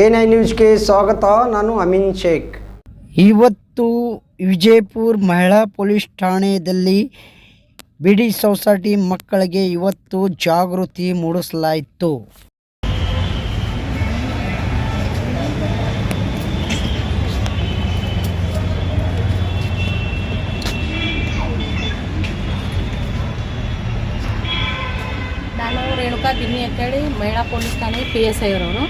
N I ನ್ಯೂಸ್ಗೆ ಸ್ವಾಗತ. ನಾನು ಅಮೀನ್ ಶೇಖ್. ಇವತ್ತು ವಿಜಯಪುರ ಮಹಿಳಾ ಪೊಲೀಸ್ ಠಾಣೆಯಲ್ಲಿ ಬಿಡಿ ಸೊಸೈಟಿ ಮಕ್ಕಳಿಗೆ ಇವತ್ತು ಜಾಗೃತಿ ಮೂಡಿಸಲಾಯಿತು. ನಾನು ರೇಣುಕಾ ದಿನ್ನಿ ಅಂತೇಳಿ ಮಹಿಳಾ ಪೊಲೀಸ್ ಠಾಣೆ ಪಿ ಎಸ್ ಐ ಅವರವರು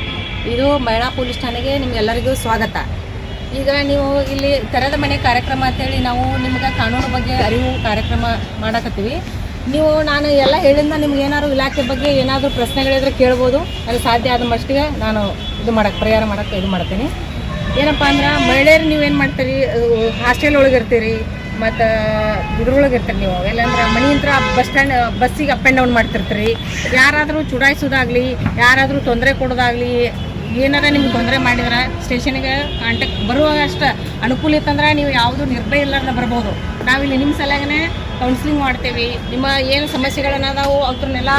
ಇದು ಮಹಿಳಾ ಪೊಲೀಸ್ ಠಾಣೆಗೆ ನಿಮ್ಗೆಲ್ಲರಿಗೂ ಸ್ವಾಗತ. ಈಗ ನೀವು ಇಲ್ಲಿ ತೆರೆದ ಮನೆ ಕಾರ್ಯಕ್ರಮ ಅಂತೇಳಿ ನಾವು ನಿಮ್ಗೆ ಕಾನೂನು ಬಗ್ಗೆ ಅರಿವು ಕಾರ್ಯಕ್ರಮ ಮಾಡಕತ್ತೀವಿ. ನೀವು ನಾನು ಎಲ್ಲ ಹೇಳಿದ ನಿಮ್ಗೆ ಏನಾದ್ರು ಇಲಾಖೆ ಬಗ್ಗೆ ಏನಾದರೂ ಪ್ರಶ್ನೆಗಳಿದ್ರೆ ಕೇಳ್ಬೋದು. ಅದು ಸಾಧ್ಯ ಆದ ಮಟ್ಟಿಗೆ ನಾನು ಇದು ಮಾಡಕ್ಕೆ ಪರಿಹಾರ ಮಾಡಕ್ಕೆ ಇದು ಮಾಡ್ತೀನಿ. ಏನಪ್ಪ ಅಂದ್ರೆ ಮಹಿಳೆಯರು ನೀವೇನು ಮಾಡ್ತೀರಿ? ಹಾಸ್ಟೆಲ್ ಒಳಗೆ ಇರ್ತೀರಿ, ಮತ್ತು ಇದ್ರೊಳಗೆ ಇರ್ತೀರಿ ನೀವು. ಎಲ್ಲಂದ್ರೆ ಮನೆ ಹತ್ರ ಬಸ್ ಸ್ಟ್ಯಾಂಡ್ ಬಸ್ಸಿಗೆ ಅಪ್ ಆ್ಯಂಡ್ ಡೌನ್ ಮಾಡ್ತಿರ್ತೀರಿ. ಯಾರಾದರೂ ಚುಡಾಯಿಸೋದಾಗಲಿ, ಯಾರಾದರೂ ತೊಂದರೆ ಕೊಡೋದಾಗಲಿ ಏನಾರ ನಿಮ್ಗೆ ತೊಂದರೆ ಮಾಡಿದ್ರೆ ಸ್ಟೇಷನ್ಗೆ ಕಾಂಟ್ಯಾಕ್ಟ್ ಬರುವಾಗ ಅಷ್ಟೇ ಅನುಕೂಲ ಇತ್ತಂದ್ರೆ ನೀವು ಯಾವುದು ನಿರ್ಭಯ ಇಲ್ಲಾರ್ದ ಬರ್ಬೋದು. ನಾವಿಲ್ಲಿ ನಿಮ್ಮ ಸಲಹೆನೇ ಕೌನ್ಸಿಲಿಂಗ್ ಮಾಡ್ತೀವಿ. ನಿಮ್ಮ ಏನು ಸಮಸ್ಯೆಗಳನ್ನ ನಾವು ಅವ್ರನ್ನೆಲ್ಲ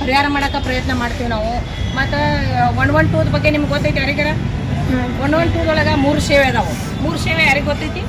ಪರಿಹಾರ ಮಾಡೋಕೆ ಪ್ರಯತ್ನ ಮಾಡ್ತೀವಿ ನಾವು. ಮತ್ತು ಒನ್ ಒನ್ ಟೂದ ಬಗ್ಗೆ ನಿಮ್ಗೆ ಗೊತ್ತೈತಿ ಯಾರಿಗಾರ? ಒನ್ ಒನ್ ಟೂದೊಳಗೆ ಮೂರು ಸೇವೆ ಅದಾವು. ಮೂರು ಸೇವೆ ಯಾರಿಗೆ ಗೊತ್ತೈತಿ?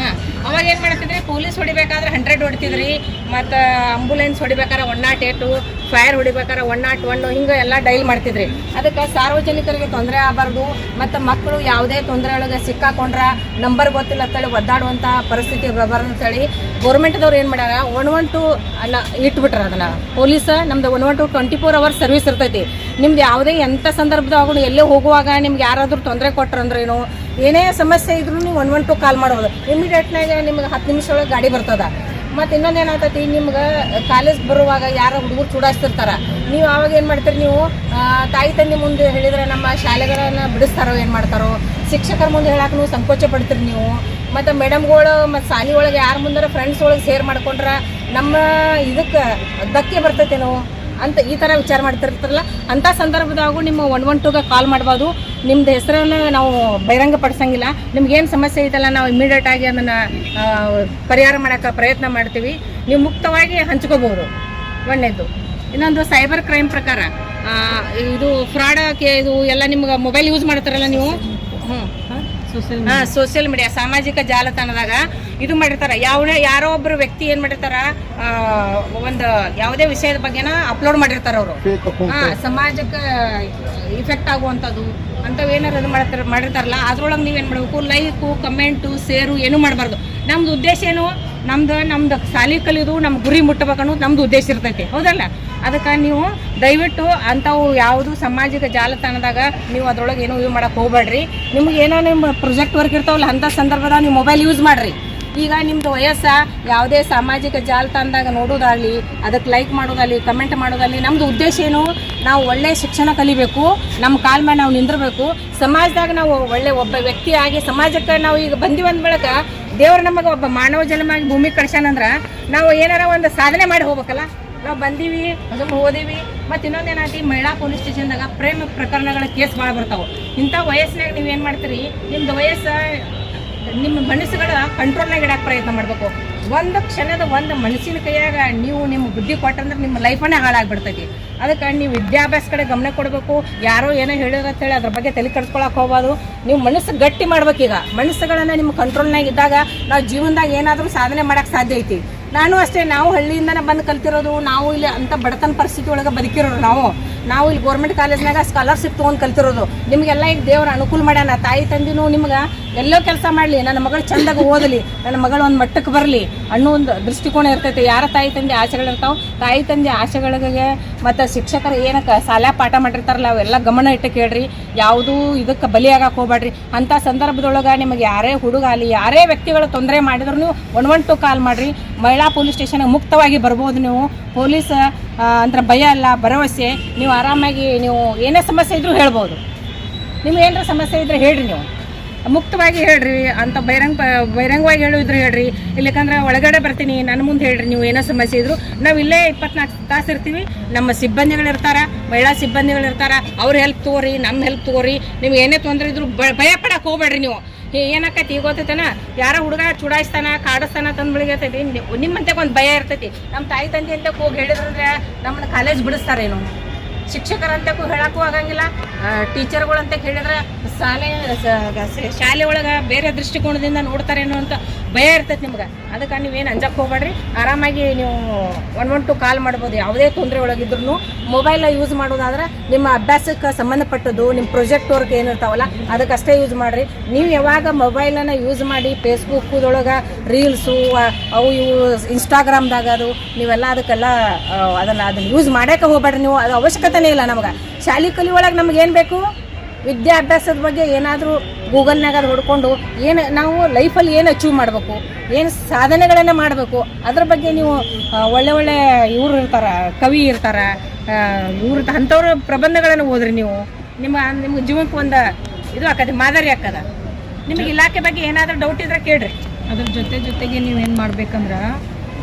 ಹಾಂ. ಅವಾಗ ಏನು ಮಾಡ್ತಿದ್ರಿ? ಪೊಲೀಸ್ ಹೊಡಿಬೇಕಾದ್ರೆ ಹಂಡ್ರೆಡ್ ಹೊಡಿತಿದ್ರಿ, ಮತ್ತು ಆಂಬುಲೆನ್ಸ್ ಹೊಡಿಬೇಕಾದ್ರೆ ಒನ್ ನಾಟ್ ಏಟು ಫೈರ್ ಹೊಡಿಬೇಕಾದ್ರೆ ಒನ್ ನಾಟ್ ಒನ್ ಹಿಂಗೆ ಎಲ್ಲ ಡೈಲ್ ಮಾಡ್ತಿದ್ರಿ. ಅದಕ್ಕೆ ಸಾರ್ವಜನಿಕರಿಗೆ ತೊಂದರೆ ಆಗಬಾರ್ದು, ಮತ್ತು ಮಕ್ಕಳು ಯಾವುದೇ ತೊಂದರೆ ಒಳಗೆ ಸಿಕ್ಕಾಕೊಂಡ್ರೆ ನಂಬರ್ ಗೊತ್ತಿಲ್ಲ ಅಂತೇಳಿ ಒದ್ದಾಡುವಂಥ ಪರಿಸ್ಥಿತಿ ಅಂತೇಳಿ ಗೌರ್ಮೆಂಟ್ದವ್ರು ಏನು ಮಾಡ್ಯಾರ? ಒನ್ ಒನ್ ಟು ಅಲ್ಲ, ಇಟ್ಬಿಟ್ರ ಅದನ್ನು. ಪೊಲೀಸ್ ನಮ್ದು one one two twenty four hours service ಇರ್ತೈತಿ. ನಿಮ್ದು ಯಾವುದೇ ಎಂಥ ಸಂದರ್ಭದಾಗೂ ಎಲ್ಲೇ ಹೋಗುವಾಗ ನಿಮ್ಗೆ ಯಾರಾದರೂ ತೊಂದರೆ ಕೊಟ್ರಂದ್ರೇನು? ಏನೇ ಸಮಸ್ಯೆ ಇದ್ರೂ ನೀವು ಒನ್ ಒನ್ ಟು ಕಾಲ್ ಮಾಡ್ಬೋದು. ಇಮಿಡಿಯೇಟ್ನಾಗ ನಿಮ್ಗೆ ಹತ್ತು ನಿಮಿಷ ಒಳಗೆ ಗಾಡಿ ಬರ್ತದ. ಮತ್ತು ಇನ್ನೊಂದು ಏನಾಗ್ತೈತಿ, ನಿಮ್ಗೆ ಕಾಲೇಜ್ ಬರುವಾಗ ಯಾರ ಹುಡುಗರು ಚೂಡಾಯಿಸ್ತಿರ್ತಾರೆ. ನೀವು ಆವಾಗ ಏನು ಮಾಡ್ತೀರಿ ನೀವು ತಾಯಿ ತಂದೆ ಮುಂದೆ ಹೇಳಿದ್ರೆ ನಮ್ಮ ಶಾಲೆಗಳನ್ನು ಬಿಡಿಸ್ತಾರೋ, ಏನು ಮಾಡ್ತಾರೋ? ಶಿಕ್ಷಕರ ಮುಂದೆ ಹೇಳಕ್ಕೆ ನೀವು ಸಂಕೋಚ ಪಡ್ತೀರಿ ನೀವು. ಮತ್ತು ಮೇಡಮ್ಗಳು ಮತ್ತು ಶಾಲೆ ಒಳಗೆ ಯಾರ ಮುಂದಾರ ಫ್ರೆಂಡ್ಸ್ ಒಳಗೆ ಸೇರ್ ಮಾಡ್ಕೊಂಡ್ರೆ ನಮ್ಮ ಇದಕ್ಕೆ ಧಕ್ಕೆ ಬರ್ತೈತೇನೋ ಅಂತ ಈ ಥರ ವಿಚಾರ ಮಾಡ್ತಿರ್ತಾರಲ್ಲ, ಅಂಥ ಸಂದರ್ಭದಾಗೂ ನಿಮ್ಮ ಒನ್ ಒನ್ ಟೂಗೆ ಕಾಲ್ ಮಾಡ್ಬೋದು. ನಿಮ್ದು ಹೆಸರನ್ನು ನಾವು ಬಹಿರಂಗ ಪಡಿಸಂಗಿಲ್ಲ ನಿಮ್ಗೇನು ಸಮಸ್ಯೆ ಐತಲ್ಲ ನಾವು ಇಮಿಡಿಯೇಟ್ ಆಗಿ ಅದನ್ನು ಪರಿಹಾರ ಮಾಡೋಕ್ಕೆ ಪ್ರಯತ್ನ ಮಾಡ್ತೀವಿ. ನೀವು ಮುಕ್ತವಾಗಿ ಹಂಚ್ಕೋಬೋದು. ಒಳ್ಳೆಯದು ಇನ್ನೊಂದು ಸೈಬರ್ ಕ್ರೈಮ್ ಪ್ರಕಾರ ಇದು ಫ್ರಾಡ್ ಇದು ಎಲ್ಲ ನಿಮ್ಗೆ ಮೊಬೈಲ್ ಯೂಸ್ ಮಾಡ್ತಾರಲ್ಲ ನೀವು? ಹ್ಞೂ ಹಾಂ ಸೋಷಿಯಲ್ ಮೀಡಿಯಾ ಸಾಮಾಜಿಕ ಜಾಲತಾಣದಾಗ ಇದು ಮಾಡಿರ್ತಾರೆ. ಯಾವ ಯಾರೋ ಒಬ್ಬರು ವ್ಯಕ್ತಿ ಏನು ಮಾಡಿರ್ತಾರ ಒಂದು ಯಾವುದೇ ವಿಷಯದ ಬಗ್ಗೆನ ಅಪ್ಲೋಡ್ ಮಾಡಿರ್ತಾರೆ ಅವರು. ಹಾಂ ಸಮಾಜಕ್ಕೆ ಇಫೆಕ್ಟ್ ಆಗುವಂಥದ್ದು ಅಂಥವು ಏನಾರು ಅದು ಮಾಡ್ತಾರೆ ಮಾಡಿರ್ತಾರಲ್ಲ, ಅದ್ರೊಳಗೆ ನೀವೇನು ಮಾಡಬೇಕು? ಲೈಕು ಕಮೆಂಟು ಸೇರು ಏನೂ ಮಾಡಬಾರ್ದು. ನಮ್ದು ಉದ್ದೇಶ ಏನು? ನಮ್ದು ನಮ್ದು ಸಾಲಿ ಕಲಿಯೋದು ನಮ್ಮ ಗುರಿ ಮುಟ್ಟಬೇಕು ಅನ್ನೋದು ನಮ್ದು ಉದ್ದೇಶ ಇರ್ತೈತಿ. ಹೌದಲ್ಲ? ಅದಕ್ಕೆ ನೀವು ದಯವಿಟ್ಟು ಅಂಥವು ಯಾವುದು ಸಾಮಾಜಿಕ ಜಾಲತಾಣದಾಗ ನೀವು ಅದ್ರೊಳಗೆ ಏನೂ ಇದು ಮಾಡಕ್ಕೆ ಹೋಗ್ಬೇಡ್ರಿ. ನಿಮ್ಗೆ ಏನೋ ನಿಮ್ಮ ಪ್ರೊಜೆಕ್ಟ್ ವರ್ಕ್ ಇರ್ತಾವಲ್ಲ, ಅಂಥ ಸಂದರ್ಭದಾಗ ನೀವು ಮೊಬೈಲ್ ಯೂಸ್ ಮಾಡಿರಿ. ಈಗ ನಿಮ್ದು ವಯಸ್ಸ ಯಾವುದೇ ಸಾಮಾಜಿಕ ಜಾಲತಾಣದಾಗ ನೋಡೋದಾಗಲಿ ಅದಕ್ಕೆ ಲೈಕ್ ಮಾಡೋದಾಗಲಿ ಕಮೆಂಟ್ ಮಾಡೋದಾಗಲಿ ನಮ್ದು ಉದ್ದೇಶ ಏನು? ನಾವು ಒಳ್ಳೆ ಶಿಕ್ಷಣ ಕಲಿಬೇಕು, ನಮ್ಮ ಕಾಲ ಮೇಲೆ ನಾವು ನಿಂದಿರಬೇಕು. ಸಮಾಜದಾಗ ನಾವು ಒಳ್ಳೆ ಒಬ್ಬ ವ್ಯಕ್ತಿಯಾಗಿ ಸಮಾಜಕ್ಕೆ ನಾವು ಈಗ ಬಂದಿ ಬಂದ ಬಳಿಕ ದೇವ್ರು ನಮಗೆ ಒಬ್ಬ ಮಾನವ ಜನ್ಮಾಗಿ ಭೂಮಿ ಕಳ್ಸ್ಯಾನಂದ್ರೆ ನಾವು ಏನಾರ ಒಂದು ಸಾಧನೆ ಮಾಡಿ ಹೋಗ್ಬೇಕಲ್ಲ? ನಾವು ಬಂದೀವಿ, ಅದನ್ನು ಓದೀವಿ, ಮತ್ತು ಇನ್ನೊಂದೇನಾಯ್ತು ಮಹಿಳಾ ಪೊಲೀಸ್ ಸ್ಟೇಷನ್ದಾಗ ಪ್ರೇಮ ಪ್ರಕರಣಗಳ ಕೇಸ್ ಭಾಳ ಬರ್ತಾವೆ. ಇಂಥ ವಯಸ್ಸಿನಾಗ ನೀವು ಏನು ಮಾಡ್ತೀರಿ? ನಿಮ್ದು ವಯಸ್ಸು ನಿಮ್ಮ ಮನಸ್ಸುಗಳ ಕಂಟ್ರೋಲ್ನಾಗ ಇಡಕ್ಕೆ ಪ್ರಯತ್ನ ಮಾಡಬೇಕು. ಒಂದು ಕ್ಷಣದ ಒಂದು ಮನಸ್ಸಿನ ಕೈಯಾಗ ನೀವು ನಿಮ್ಮ ಬುದ್ಧಿ ಕೊಟ್ಟಂದ್ರೆ ನಿಮ್ಮ ಲೈಫನ್ನೇ ಹಾಳಾಗ್ಬಿಡ್ತೈತಿ. ಅದಕ್ಕೆ ನೀವು ವಿದ್ಯಾಭ್ಯಾಸ ಕಡೆ ಗಮನ ಕೊಡಬೇಕು. ಯಾರೋ ಏನೋ ಅಂತೇಳಿ ಅದ್ರ ಬಗ್ಗೆ ತಲೆ ಕೆಡ್ಸ್ಕೊಳಕ್ಕೆ ಹೋಗ್ಬೋದು ನೀವು ಮನಸ್ಸು ಗಟ್ಟಿ ಮಾಡ್ಬೇಕೀಗ ಮನಸ್ಸುಗಳನ್ನ ನಿಮ್ಮ ಕಂಟ್ರೋಲ್ನಾಗ ಇದ್ದಾಗ ನಾವು ಜೀವನದಾಗ ಏನಾದರೂ ಸಾಧನೆ ಮಾಡೋಕ್ಕೆ ಸಾಧ್ಯ ಐತಿ. ನಾನು ಅಷ್ಟೇ, ನಾವು ಹಳ್ಳಿಯಿಂದನೇ ಬಂದು ಕಲ್ತಿರೋದು, ನಾವು ಇಲ್ಲಿ ಅಂತ ಬಡತನ ಪರಿಸ್ಥಿತಿ ಒಳಗೆ ಬದುಕಿರೋರು ನಾವು. ನಾವು ಇಲ್ಲಿ ಗೌರ್ಮೆಂಟ್ ಕಾಲೇಜ್ನಾಗ ಸ್ಕಾಲರ್ಶಿಪ್ ತೊಗೊಂಡು ಕಲ್ತಿರೋದು. ನಿಮಗೆಲ್ಲ ಈಗ ದೇವ್ರ ಅನುಕೂಲ ಮಾಡ್ಯಾನ. ತಾಯಿ ತಂದಿನೂ ನಿಮ್ಗೆ ಎಲ್ಲೋ ಕೆಲಸ ಮಾಡಲಿ. ನನ್ನ ಮಗಳು ಚಂದಾಗ ಓದಲಿ. ನನ್ನ ಮಗಳು ಒಂದು ಮಟ್ಟಕ್ಕೆ ಬರಲಿ. ಅನ್ನೋ ಒಂದು ದೃಷ್ಟಿಕೋನ ಇರ್ತೈತೆ. ಯಾರ ತಾಯಿ ತಂದೆ ಆಸೆಗಳಿರ್ತಾವೆ ತಾಯಿ ತಂದೆ ಆಸೆಗಳಿಗೆ ಮತ್ತು ಶಿಕ್ಷಕರು ಏನಕ್ಕೆ ಸಾಲ ಪಾಠ ಮಾಡಿರ್ತಾರಲ್ಲ, ಅವೆಲ್ಲ ಗಮನ ಇಟ್ಟು ಕೇಳ್ರಿ. ಯಾವುದೂ ಇದಕ್ಕೆ ಬಲಿಯಾಗಕ್ಕೆ ಹೋಗ್ಬೇಡ್ರಿ ಅಂಥ ಸಂದರ್ಭದೊಳಗೆ ನಿಮಗೆ ಯಾರೇ ಹುಡುಗ ಆಗಲಿ ಯಾರೇ ವ್ಯಕ್ತಿಗಳು ತೊಂದರೆ ಮಾಡಿದ್ರು ಒನ್ ಒನ್ ಟು ಕಾಲ್ ಮಾಡಿರಿ. ಮಹಿಳಾ ಪೊಲೀಸ್ ಸ್ಟೇಷನ್ಗೆ ಮುಕ್ತವಾಗಿ ಬರ್ಬೋದು ನೀವು. ಪೊಲೀಸ್ ಅಂದ್ರೆ ಭಯ ಅಲ್ಲ, ಭರವಸೆ, ನೀವು ಆರಾಮಾಗಿ ನೀವು ಏನೇ ಸಮಸ್ಯೆ ಇದ್ರೂ ಹೇಳ್ಬೋದು. ನಿಮ್ಗೆ ಏನಾರ ಸಮಸ್ಯೆ ಇದ್ರೆ ಹೇಳ್ರಿ ನೀವು. ಮುಕ್ತವಾಗಿ ಹೇಳ್ರಿ, ಅಂತ ಬಹಿರಂಗ, ಬಹಿರಂಗವಾಗಿ ಹೇಳಿದ್ರು ಹೇಳ್ರಿ, ಇಲ್ಲಕಂದ್ರೆ ಒಳಗಡೆ ಬರ್ತೀನಿ, ನನ್ನ ಮುಂದೆ ಹೇಳ್ರಿ, ನೀವು ಏನೋ ಸಮಸ್ಯೆ ಇದ್ರು. ನಾವು ಇಲ್ಲೇ ಇಪ್ಪತ್ನಾಲ್ಕು ತಾಸು ಇರ್ತೀವಿ, ನಮ್ಮ ಸಿಬ್ಬಂದಿಗಳು ಇರ್ತಾರ, ಮಹಿಳಾ ಸಿಬ್ಬಂದಿಗಳು ಇರ್ತಾರ, ಅವ್ರ ಹೆಲ್ಪ್ ತಗೋರಿ ನಮ್ಮ ಹೆಲ್ಪ್ ತಗೋರಿ ನೀವು ಏನೇ ತೊಂದರೆ ಇದ್ರು ಭಯ ಪಡಕ್ಕೆ ಹೋಗ್ಬೇಡ್ರಿ ನೀವು. ಏ ಏನಾಕೈತಿ ಈಗ ಗೊತ್ತೈತನ? ಯಾರ ಹುಡುಗ ಚುಡಾಯಿಸ್ತಾನ, ಕಾಡಿಸ್ತಾನ ತಂದ್ ಬೆಳಿಗ್ತೈತಿ ನಿಮ್ಮಂತೆ ಒಂದು ಭಯ ಇರ್ತೈತಿ. ನಮ್ಮ ತಾಯಿ ತಂದೆ ಅಂತ ಹೋಗಿ ಹೇಳಿದ್ರೆ ನಮ್ಮನ್ನ ಕಾಲೇಜ್ ಬಿಡಿಸ್ತಾರೇನು? ಶಿಕ್ಷಕರಂತಕ್ಕೂ ಹೇಳಕ್ಕೂ ಆಗಂಗಿಲ್ಲ. ಟೀಚರ್ಗಳಂತ ಹೇಳಿದ್ರೆ ಶಾಲೆ ಶಾಲೆ ಒಳಗೆ ಬೇರೆ ದೃಷ್ಟಿಕೋನದಿಂದ ನೋಡ್ತಾರೇನೋ ಅಂತ ಭಯ ಇರ್ತೈತೆ ನಿಮ್ಗೆ. ಅದಕ್ಕೆ ನೀವೇನು ಅಂಜಕ್ಕೆ ಹೋಗ್ಬೇಡ್ರಿ. ಆರಾಮಾಗಿ ನೀವು ಒನ್ ಒನ್ ಟು ಕಾಲ್ ಮಾಡ್ಬೋದು. ಯಾವುದೇ ತೊಂದರೆ ಒಳಗಿದ್ರು ಮೊಬೈಲ್ ಯೂಸ್ ಮಾಡೋದಾದ್ರೆ ನಿಮ್ಮ ಅಭ್ಯಾಸಕ್ಕೆ ಸಂಬಂಧಪಟ್ಟದ್ದು ನಿಮ್ಮ ಪ್ರೊಜೆಕ್ಟ್ ವರ್ಕ್ ಏನಿರ್ತಾವಲ್ಲ, ಅದಕ್ಕಷ್ಟೇ ಯೂಸ್ ಮಾಡಿರಿ. ನೀವು ಯಾವಾಗ ಮೊಬೈಲನ್ನು ಯೂಸ್ ಮಾಡಿ ಫೇಸ್ಬುಕ್ದೊಳಗೆ ರೀಲ್ಸು ಅವು ಇವು ಇನ್ಸ್ಟಾಗ್ರಾಮ್ದಾಗ ಅದು, ನೀವೆಲ್ಲ ಅದಕ್ಕೆಲ್ಲ ಅದನ್ನು ಅದನ್ನು ಯೂಸ್ ಮಾಡೋಕೆ ಹೋಗ್ಬೇಡ್ರಿ ನೀವು. ಅದು ಅವಶ್ಯಕತೆನೇ ಇಲ್ಲ ನಮಗೆ. ಶಾಲೆ ಕಲಿಯೊಳಗೆ ನಮ್ಗೆ ಏನು ಬೇಕು? ವಿದ್ಯಾಭ್ಯಾಸದ ಬಗ್ಗೆ ಏನಾದರೂ ಗೂಗಲ್ನಾಗ ಅದು ಹೊಡ್ಕೊಂಡು ಏನು ನಾವು ಲೈಫಲ್ಲಿ ಏನು ಅಚೀವ್ ಮಾಡಬೇಕು, ಏನು ಸಾಧನೆಗಳನ್ನು ಮಾಡಬೇಕು, ಅದ್ರ ಬಗ್ಗೆ ನೀವು ಒಳ್ಳೆ ಒಳ್ಳೆ ಇವರು ಇರ್ತಾರೆ, ಕವಿ ಇರ್ತಾರೆ ಇವ್ರ ಅಂಥವ್ರ ಪ್ರಬಂಧಗಳನ್ನು ಓದ್ರಿ ನೀವು. ನಿಮ್ಮ ನಿಮ್ಮ ಜೀವನಕ್ಕೆ ಒಂದು ಇದು ಆಕತಿ, ಮಾದರಿ ಆಕದ. ನಿಮಗೆ ಇಲಾಖೆ ಬಗ್ಗೆ ಏನಾದರೂ ಡೌಟ್ ಇದ್ರೆ ಕೇಳ್ರಿ. ಅದ್ರ ಜೊತೆ ಜೊತೆಗೆ ನೀವು ಏನು ಮಾಡ್ಬೇಕಂದ್ರೆ,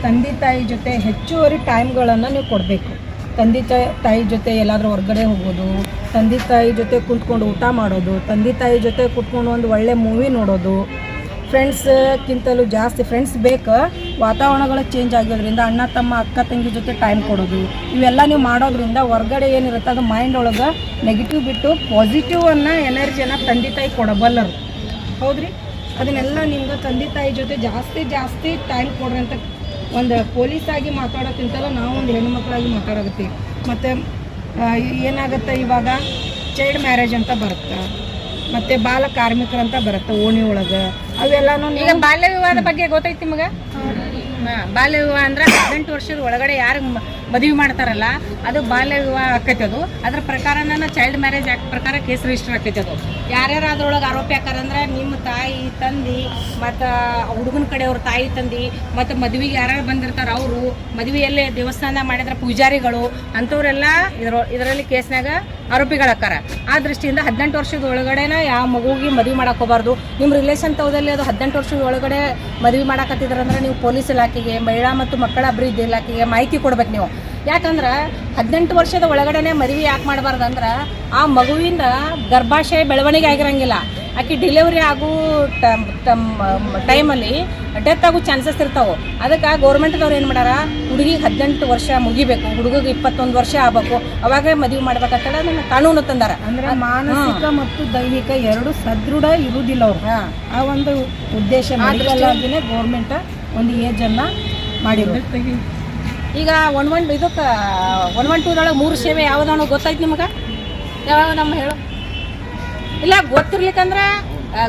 ತಂದೆ ತಾಯಿ ಜೊತೆ ಹೆಚ್ಚುವರಿ ಟೈಮ್ಗಳನ್ನು ನೀವು ಕೊಡಬೇಕು. ತಂದೆ ತಾಯಿ ಜೊತೆ ಎಲ್ಲಾದರೂ ಹೊರಗಡೆ ಹೋಗೋದು ತಂದೆ ತಾಯಿ ಜೊತೆ ಕುಂತ್ಕೊಂಡು ಊಟ ಮಾಡೋದು, ತಂದೆ ತಾಯಿ ಜೊತೆ ಕುತ್ಕೊಂಡು ಒಂದು ಒಳ್ಳೆ ಮೂವಿ ನೋಡೋದು ಫ್ರೆಂಡ್ಸ್ಗಿಂತಲೂ ಜಾಸ್ತಿ ಫ್ರೆಂಡ್ಸ್ ಬೇಕು, ವಾತಾವರಣಗಳು ಚೇಂಜ್ ಆಗಿರೋದ್ರಿಂದ ಅಣ್ಣ, ತಮ್ಮ, ಅಕ್ಕ, ತಂಗಿ ಜೊತೆ ಟೈಮ್ ಕೊಡೋದು. ಇವೆಲ್ಲ ನೀವು ಮಾಡೋದ್ರಿಂದ ಹೊರ್ಗಡೆ ಏನಿರುತ್ತೆ ಅದು ಮೈಂಡ್ ಒಳಗೆ ನೆಗೆಟಿವ್ ಬಿಟ್ಟು ಪಾಸಿಟಿವ್ ಅನ್ನ ಎನರ್ಜಿಯನ್ನು ತಂದೆ ತಾಯಿ ಕೊಡಬಲ್ಲರು. ಹೌದ್ರಿ? ಅದನ್ನೆಲ್ಲ ನಿಮ್ಗೆ ತಂದೆ ತಾಯಿ ಜೊತೆ ಜಾಸ್ತಿ ಜಾಸ್ತಿ ಟೈಮ್ ಕೊಡ್ರಿ ಅಂತ ಒಂದು ಪೊಲೀಸಾಗಿ ಮಾತಾಡೋಕ್ಕಿಂತಲೂ ನಾವು ಒಂದು ಹೆಣ್ಣು ಮಕ್ಕಳಾಗಿ ಮಾತಾಡೋಗತ್ತೀವಿ ಮತ್ತು ಏನಾಗುತ್ತೆ ಇವಾಗ? ಚೈಲ್ಡ್ ಮ್ಯಾರೇಜ್ ಅಂತ ಬರುತ್ತೆ. ಮತ್ತೆ ಬಾಲ ಕಾರ್ಮಿಕರಂತ ಬರುತ್ತೆ ಓಣಿ ಒಳಗೆ. ಅವೆಲ್ಲನೂ ಈಗ ಬಾಲ್ಯ ವಿವಾಹದ ಬಗ್ಗೆ ಗೊತ್ತೈತಿ ನಿಮಗೆ? ಬಾಲ್ಯ ವಿವಾಹ ಅಂದ್ರೆ ಹದಿನೆಂಟು ವರ್ಷದ ಒಳಗಡೆ ಯಾರು ಮದುವೆ ಮಾಡ್ತಾರಲ್ಲ, ಅದು ಬಾಲ್ಯ ವಿವಾಹ ಆಕೈತಿ ಅದು. ಅದ್ರ ಪ್ರಕಾರನ ಚೈಲ್ಡ್ ಮ್ಯಾರೇಜ್ ಆಕ್ಟ್ ಪ್ರಕಾರ ಕೇಸ್ ರಿಜಿಸ್ಟರ್ ಆಕೈತಿ ಅದು. ಯಾರ್ಯಾರು ಅದ್ರೊಳಗೆ ಆರೋಪಿ ಅಂದ್ರೆ ನಿಮ್ಮ ತಾಯಿ, ತಂದಿ, ಮತ್ತು ಹುಡುಗನ ಕಡೆಯವ್ರ ತಾಯಿ, ತಂದಿ, ಮತ್ತು ಮದುವೆಗೆ ಯಾರ್ಯಾರು ಬಂದಿರ್ತಾರೆ ಅವರು, ಮದುವೆಯಲ್ಲೇ ದೇವಸ್ಥಾನ ಮಾಡಿದ್ರೆ ಪೂಜಾರಿಗಳು, ಅಂಥವ್ರೆಲ್ಲ ಇದ್ರ, ಇದರಲ್ಲಿ ಕೇಸ್ನಾಗ ಆರೋಪಿಗಳಾಕಾರ ಆ ದೃಷ್ಟಿಯಿಂದ ಹದಿನೆಂಟು ವರ್ಷದ ಒಳಗಡೆನ ಯಾವ ಮಗುವಿಗೆ ಮದುವೆ ಮಾಡಕ್ಕೆ ಹೋಗಬಾರ್ದು. ನಿಮ್ಮ ರಿಲೇಷನ್ ತವದಲ್ಲಿ ಅದು ಹದಿನೆಂಟು ವರ್ಷದ ಒಳಗಡೆ ಮದುವೆ ಮಾಡಕತ್ತಿದ್ರಂದ್ರೆ ನೀವು ಪೊಲೀಸ್ ಇಲಾಖೆಗೆ, ಮಹಿಳಾ ಮತ್ತು ಮಕ್ಕಳ ಅಭಿವೃದ್ಧಿ ಇಲಾಖೆಗೆ ಮಾಹಿತಿ ಕೊಡ್ಬೇಕು ನೀವು. ಯಾಕಂದ್ರೆ ಹದಿನೆಂಟು ವರ್ಷದ ಒಳಗಡೆನೆ ಮದುವೆ ಯಾಕೆ ಮಾಡಬಾರ್ದಂದ್ರೆ ಆ ಮಗುವಿಂದ ಗರ್ಭಾಶಯ ಬೆಳವಣಿಗೆ ಆಗಿರಂಗಿಲ್ಲ. ಆಕೆ ಡೆಲಿವರಿ ಆಗೋ ಟೈಮಲ್ಲಿ ಡೆತ್ ಆಗೋ ಚಾನ್ಸಸ್ ಇರ್ತಾವೆ. ಅದಕ್ಕೆ ಗೌರ್ಮೆಂಟ್ದವ್ರು ಏನು ಮಾಡ್ಯಾರ? ಹುಡುಗಿಗೆ ಹದಿನೆಂಟು ವರ್ಷ ಮುಗಿಬೇಕು ಹುಡುಗಿಗೆ ಇಪ್ಪತ್ತೊಂದು ವರ್ಷ ಆಗಬೇಕು ಅವಾಗ ಮದುವೆ ಮಾಡ್ಬೇಕಂತೇಳಿ ಅದನ್ನು ಕಾನೂನು ತಂದಾರ. ಅಂದ್ರೆ ಮಾನಸಿಕ ಮತ್ತು ದೈಹಿಕ ಎರಡು ಸದೃಢ ಇರುವುದಿಲ್ಲ ಅವ್ರು. ಆ ಒಂದು ಉದ್ದೇಶ ಮಾಡಿದ್ರೆ ಗೌರ್ಮೆಂಟ್ ಒಂದು ಏಜನ್ನು ಮಾಡಿರೋದು ಈಗ ಒನ್ ಒನ್ ಇದಕ್ಕೆ ಒನ್ ಒನ್ ಟೂದೊಳಗೆ ಮೂರು ಸೇವೆ ಯಾವ್ದಾನು ಗೊತ್ತಾಯ್ತು ನಿಮಗೆ? ಯಾವಾಗ ನಮ್ಮ ಹೇಳು? ಇಲ್ಲ, ಗೊತ್ತಿರ್ಲಿಕ್ಕಂದ್ರೆ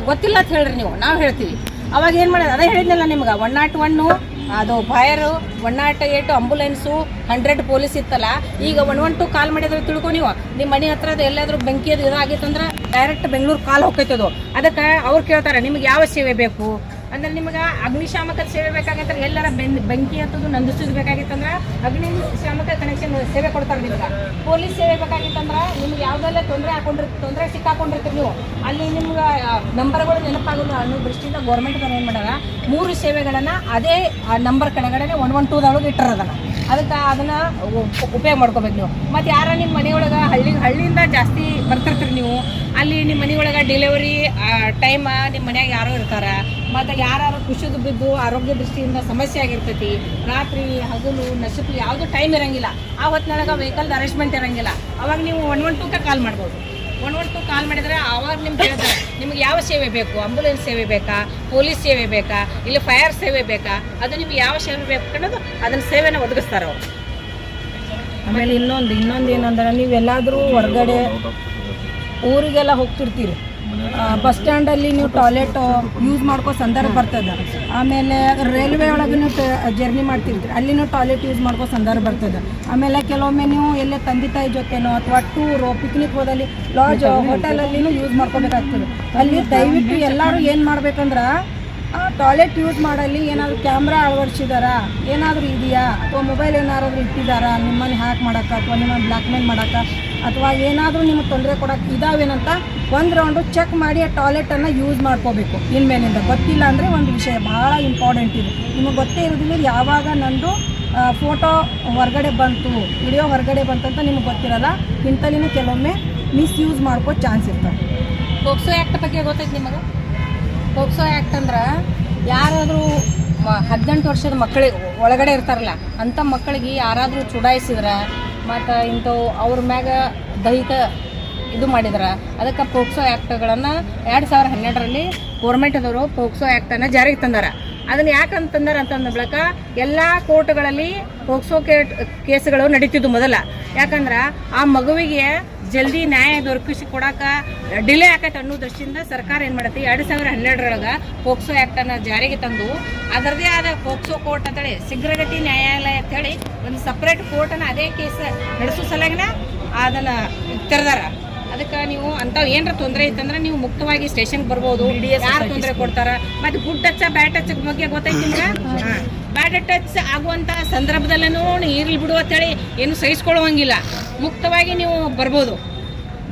ಗೊತ್ತಿಲ್ಲ ಅಂತ ಹೇಳ್ರಿ ನೀವು. ನಾವು ಹೇಳ್ತೀವಿ. ಅವಾಗ ಏನು ಮಾಡೋದು ಅದೇ ಹೇಳಿದ್ನಲ್ಲ ನಿಮ್ಗೆ ಒನ್ ನಾಟ್ ಒನ್ನು ಅದು fire one nought eight ambulance hundred police ಇತ್ತಲ್ಲ, ಈಗ ಒನ್ ಒನ್ ಟು ಕಾಲ್ ಮಾಡಿದ್ರೆ ತಿಳ್ಕೊ ನೀವು. ನಿಮ್ಮ ಮನೆ ಹತ್ರದ ಎಲ್ಲಾದರೂ ಬೆಂಕಿ ಅದು ಇದಾಗಿತ್ತಂದ್ರೆ ಡೈರೆಕ್ಟ್ ಬೆಂಗಳೂರು ಕಾಲ್ ಹೋಗ್ತೈತದು ಅದಕ್ಕೆ ಅವ್ರು ಕೇಳ್ತಾರೆ, ನಿಮ್ಗೆ ಯಾವ ಸೇವೆ ಬೇಕು? ಅಂದ್ರೆ ನಿಮಗೆ ಅಗ್ನಿಶಾಮಕ ಸೇವೆ ಬೇಕಾಗತ್ತಂದ್ರೆ ಎಲ್ಲರ ಬೆನ್, ಬೆಂಕಿ ಹತ್ತದು ನಂದಿಸಬೇಕಾಗಿತ್ತಂದ್ರೆ ಅಗ್ನಿಶಾಮಕ ಕನೆಕ್ಷನ್ ಸೇವೆ ಕೊಡ್ತಾರೆ ನಿಮ್ಗೆ. ಪೊಲೀಸ್ ಸೇವೆ ಬೇಕಾಗಿತ್ತಂದ್ರೆ ನಿಮ್ಗೆ ಯಾವುದೆಲ್ಲ ತೊಂದರೆ ಹಾಕೊಂಡಿರ್, ತೊಂದರೆ ಸಿಕ್ಕಾಕೊಂಡಿರ್ತೀವಿ ನೀವು. ಅಲ್ಲಿ ನಿಮ್ಗೆ ನಂಬರ್ಗಳು ನೆನಪಾಗಲ್ಲ ಅನ್ನೋ ದೃಷ್ಟಿಯಿಂದ ಗೌರ್ಮೆಂಟ್ದವ್ರು ಏನು ಮಾಡ್ಯಾರ? ಮೂರು ಸೇವೆಗಳನ್ನು ಅದೇ ನಂಬರ್ ಕೆಳಗಡೆ ಒನ್ ಒನ್ ಟೂದೊಳಗೆ ಇಟ್ಟರ ಅದನ್ನು ಅದಕ್ಕೆ ಅದನ್ನ ಉಪಯೋಗ ಮಾಡ್ಕೋಬೇಕು ನೀವು. ಮತ್ತು ಯಾರ ನಿಮ್ಮ ಮನೆಯೊಳಗೆ ಹಳ್ಳಿ ಹಳ್ಳಿಯಿಂದ ಜಾಸ್ತಿ ಬರ್ತಿರ್ತೀರಿ ನೀವು, ಅಲ್ಲಿ ನಿಮ್ಮ ಮನೆಯೊಳಗೆ ಡೆಲಿವರಿ ಟೈಮ ನಿಮ್ಮ ಮನೆಯಾಗ ಯಾರೋ ಇರ್ತಾರೆ. ಮತ್ತು ಯಾರು ಖುಷಿದು ಬಿದ್ದು ಆರೋಗ್ಯ ದೃಷ್ಟಿಯಿಂದ ಸಮಸ್ಯೆ ಆಗಿರ್ತೈತಿ. ರಾತ್ರಿ ಹಗಲು, ನಸುಕು ಯಾವುದೂ ಟೈಮ್ ಇರಂಗಿಲ್ಲ. ಆ ಹೊತ್ತಿನೊಳಗೆ ವೆಹಿಕಲ್ದ ಅರೇಂಜ್ಮೆಂಟ್ ಇರಂಗಿಲ್ಲ. ಅವಾಗ ನೀವು ಒನ್ ಒನ್ ಟೂಕ್ಕೆ ಕಾಲ್ ಮಾಡ್ಬೋದು. ಒನ್ ಒನ್ ಟೂ ಕಾಲ್ ಮಾಡಿದ್ರೆ ಅವಾಗ ನಿಮ್ಗೆ ಹೇಳ್ತಾರೆ. ನಿಮ್ಗೆ ಯಾವ ಸೇವೆ ಬೇಕು? ಆಂಬುಲೆನ್ಸ್ ಸೇವೆ ಬೇಕಾ? ಪೊಲೀಸ್ ಸೇವೆ ಬೇಕಾ? ಇಲ್ಲ ಫೈರ್ ಸೇವೆ ಬೇಕಾ? ಅದು ನಿಮ್ಗೆ ಯಾವ ಸೇವೆ ಬೇಕು ಅನ್ನೋದು ಅದನ್ನ ಸೇವೆನ ಒದಗಿಸ್ತಾರೆ ಅವರು. ಆಮೇಲೆ ಇನ್ನೊಂದು ಇನ್ನೊಂದು ಏನಂದ್ರೆ ನೀವೆಲ್ಲಾದರೂ ಹೊರಗಡೆ ಊರಿಗೆಲ್ಲ ಹೋಗ್ತಿರ್ತೀರಿ. ಬಸ್ ಸ್ಟ್ಯಾಂಡಲ್ಲಿ ನೀವು ಟಾಯ್ಲೆಟ್ ಯೂಸ್ ಮಾಡ್ಕೋ ಸಂದರ್ಭ ಬರ್ತದೆ. ಆಮೇಲೆ ರೈಲ್ವೆ ಒಳಗೆ ಜರ್ನಿ ಮಾಡ್ತಿರ್ತೀರಿ. ಅಲ್ಲಿನೂ ಟಾಯ್ಲೆಟ್ ಯೂಸ್ ಮಾಡ್ಕೋ ಸಂದರ್ಭ ಬರ್ತದೆ. ಆಮೇಲೆ ಕೆಲವೊಮ್ಮೆ ನೀವು ಎಲ್ಲೇ ತಂದೆ ತಾಯಿ ಜೊತೆನೋ ಅಥವಾ ಟೂರ್, ಪಿಕ್ನಿಕ್ ಹೋದಲ್ಲಿ ಲಾಡ್ಜ್, ಹೋಟೆಲಲ್ಲಿನೂ ಯೂಸ್ ಮಾಡ್ಕೋಬೇಕಾಗ್ತದೆ. ಅಲ್ಲಿ ದಯವಿಟ್ಟು ಎಲ್ಲರೂ ಏನು ಮಾಡ್ಬೇಕಂದ್ರೆ ಟಾಯ್ಲೆಟ್ ಯೂಸ್ ಮಾಡಲ್ಲಿ ಏನಾದರೂ ಕ್ಯಾಮ್ರಾ ಅಳವಡಿಸಿದಾರಾ? ಏನಾದರೂ ಇದೆಯಾ? ಅಥವಾ ಮೊಬೈಲ್ ಏನಾದರೂ ಇಟ್ಟಿದ್ದಾರಾ ನಿಮ್ಮನ್ನು ಹ್ಯಾಕ್ ಮಾಡೋಕೆ ಅಥವಾ ನಿಮ್ಮನ್ನು ಬ್ಲ್ಯಾಕ್ ಮೇಲ್ ಮಾಡೋಕೆ ಅಥವಾ ಏನಾದರೂ ನಿಮಗೆ ತೊಂದರೆ ಕೊಡೋಕ್ಕೆ ಇದಾವೇನಂತ ಒಂದು ರೌಂಡು ಚೆಕ್ ಮಾಡಿ ಆ ಟಾಯ್ಲೆಟನ್ನು ಯೂಸ್ ಮಾಡ್ಕೋಬೇಕು. ಇನ್ಮೇಲಿಂದ. ಗೊತ್ತಿಲ್ಲ ಅಂದರೆ ಒಂದು ವಿಷಯ ಭಾಳ ಇಂಪಾರ್ಟೆಂಟ್ ಇದು. ನಿಮಗೆ ಗೊತ್ತೇ ಇರೋದಿಲ್ಲ ಯಾವಾಗ ನಂದು ಫೋಟೋ ಹೊರಗಡೆ ಬಂತು ವಿಡಿಯೋ ಹೊರಗಡೆ ಬಂತಂತ ನಿಮಗೆ ಗೊತ್ತಿರಲ್ಲ. ಇಂಥಲ್ಲಿನೂ ಕೆಲವೊಮ್ಮೆ ಮಿಸ್ಯೂಸ್ ಮಾಡ್ಕೋ ಚಾನ್ಸ್ ಇರ್ತವೆ ಪೋಕ್ಸೋ ಆ್ಯಕ್ಟ್ ಬಗ್ಗೆ ಗೊತ್ತೈತೆ ನಿಮಗೆ? ಪೋಕ್ಸೋ ಆ್ಯಕ್ಟ್ ಅಂದ್ರೆ ಯಾರಾದರೂ ಹದಿನೆಂಟು ವರ್ಷದ ಮಕ್ಕಳಿಗೆ ಒಳಗಡೆ ಇರ್ತಾರಲ್ಲ ಅಂಥ ಮಕ್ಕಳಿಗೆ ಯಾರಾದರೂ ಚುಡಾಯಿಸಿದ್ರೆ ಮತ್ತು ಇಂಥವು ಅವ್ರ ಮ್ಯಾಗ ದೈಹಿಕ ಇದು ಮಾಡಿದ್ರೆ. ಅದಕ್ಕೆ ಪೋಕ್ಸೋ ಆ್ಯಕ್ಟ್ಗಳನ್ನು ಎರಡು ಸಾವಿರ ಹನ್ನೆರಡರಲ್ಲಿ ಗೌರ್ಮೆಂಟ್ದವರು ಪೋಕ್ಸೋ ಆ್ಯಕ್ಟನ್ನು ಜಾರಿಗೆ ತಂದಾರ. ಅದನ್ನು ಯಾಕಂತ ತಂದಾರ ಅಂತಂದ ಬಳಿಕ ಎಲ್ಲ ಕೋರ್ಟ್ಗಳಲ್ಲಿ ಪೋಕ್ಸೋ ಕೇಟ್ ಕೇಸ್ಗಳು ನಡೀತಿದ್ವು ಮೊದಲ. ಯಾಕಂದ್ರೆ ಆ ಮಗುವಿಗೆ ಜಲ್ದಿ ನ್ಯಾಯ ದೊರಕಿಸಿ ಕೊಡೋಕೆ ಡಿಲೇ ಆಕೈತೆ ಅನ್ನೋ ದೃಷ್ಟಿಯಿಂದ ಸರ್ಕಾರ ಏನು ಮಾಡತ್ತೆ? ಎರಡು ಸಾವಿರ ಹನ್ನೆರಡರೊಳಗೆ ಪೋಕ್ಸೋ ಆ್ಯಕ್ಟನ್ನು ಜಾರಿಗೆ ತಂದು ಅದರದೇ ಆದ ಪೋಕ್ಸೋ ಕೋರ್ಟ್ ಅಂತೇಳಿ ಶೀಘ್ರಗತಿ ನ್ಯಾಯಾಲಯ ಅಂತೇಳಿ ಒಂದು ಸಪ್ರೇಟ್ ಕೋರ್ಟನ್ನು ಅದೇ ಕೇಸ್ ನಡೆಸೋ ಸಲಗಿನ ಅದನ್ನು ತೆರೆದಾರ. ಅದಕ್ಕೆ ನೀವು ಅಂಥವು ಏನಾರ ತೊಂದರೆ ಇತ್ತಂದ್ರೆ ನೀವು ಮುಕ್ತವಾಗಿ ಸ್ಟೇಷನ್ಗೆ ಬರ್ಬೋದು. ಯಾರು ತೊಂದರೆ ಕೊಡ್ತಾರ? ಮತ್ತು ಗುಡ್ ಟಚ್ ಬ್ಯಾಟ್ ಟಚ್ ಬಗ್ಗೆ ಗೊತ್ತೈತಿ ನಿಮ್ಗೆ? ಬ್ಯಾಡ್ ಟಚ್ ಆಗುವಂಥ ಸಂದರ್ಭದಲ್ಲೂ ಇರ್ಲಿ ಬಿಡು ಅಂತೇಳಿ ಏನು ಸಹಿಸ್ಕೊಳ್ಳುವಂಗಿಲ್ಲ. ಮುಕ್ತವಾಗಿ ನೀವು ಬರ್ಬೋದು.